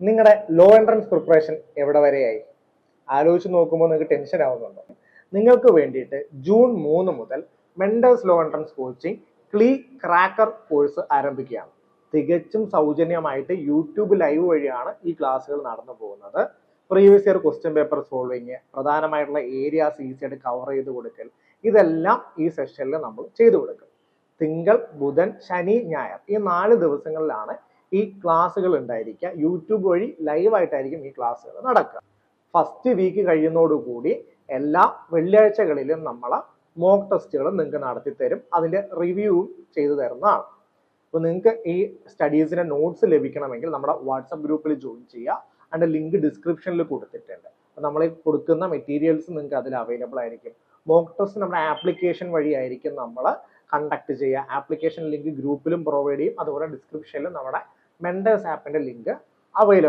നിങ്ങളുടെ law entrance preparation എവിടെ വരെയായി? ആലോചിച്ച് നോക്കുമ്പോൾ നിങ്ങൾക്ക് ടെൻഷൻ ആവുന്നുണ്ടോ? നിങ്ങൾക്ക് വേണ്ടിയിട്ട് ജൂൺ മൂന്ന് മുതൽ മെൻഡേഴ്സ് ലോ എൻട്രൻസ് കോച്ചിങ് ക്ലീ ക്രാക്കർ കോഴ്സ് ആരംഭിക്കുകയാണ്. തികച്ചും സൗജന്യമായിട്ട് യൂട്യൂബ് ലൈവ് വഴിയാണ് ഈ ക്ലാസ്സുകൾ നടന്നു പോകുന്നത്. Previous year question paper solving പ്രധാനമായിട്ടുള്ള ഏരിയാസ് ഈസി ആയിട്ട് കവർ ചെയ്ത് കൊടുക്കൽ ഇതെല്ലാം ഈ സെഷനിൽ നമ്മൾ ചെയ്തു കൊടുക്കും. തിങ്കൾ ബുധൻ ശനി ഞായർ ഈ നാല് ദിവസങ്ങളിലാണ് ഈ ക്ലാസ്സുകൾ ഉണ്ടായിരിക്കുക. യൂട്യൂബ് വഴി ലൈവായിട്ടായിരിക്കും ഈ ക്ലാസ്സുകൾ നടക്കുക. ഫസ്റ്റ് വീക്ക് കഴിയുന്നതോടുകൂടി എല്ലാ വെള്ളിയാഴ്ചകളിലും നമ്മൾ മോക്ക് ടെസ്റ്റുകളും നിങ്ങൾക്ക് നടത്തി തരും. അതിന്റെ റിവ്യൂവും ചെയ്തു തരുന്നതാണ്. അപ്പോൾ നിങ്ങൾക്ക് ഈ സ്റ്റഡീസിന്റെ നോട്ട്സ് ലഭിക്കണമെങ്കിൽ നമ്മുടെ വാട്സപ്പ് ഗ്രൂപ്പിൽ ജോയിൻ ചെയ്യുക. അതിന്റെ ലിങ്ക് ഡിസ്ക്രിപ്ഷനിൽ കൊടുത്തിട്ടുണ്ട്. അപ്പോൾ നമ്മൾ കൊടുക്കുന്ന മെറ്റീരിയൽസ് നിങ്ങൾക്ക് അതിൽ അവൈലബിൾ ആയിരിക്കും. മോക്ക് ടെസ്റ്റ് നമ്മുടെ ആപ്ലിക്കേഷൻ വഴിയായിരിക്കും നമ്മൾ കണ്ടക്ട് ചെയ്യുക. ആപ്ലിക്കേഷൻ ലിങ്ക് ഗ്രൂപ്പിലും പ്രൊവൈഡ് ചെയ്യും. അതുപോലെ ഡിസ്ക്രിപ്ഷനിലും നമ്മുടെ മെൻഡേഴ്സ് ആപ്പിന്റെ ലിങ്ക് അവൈലബിൾ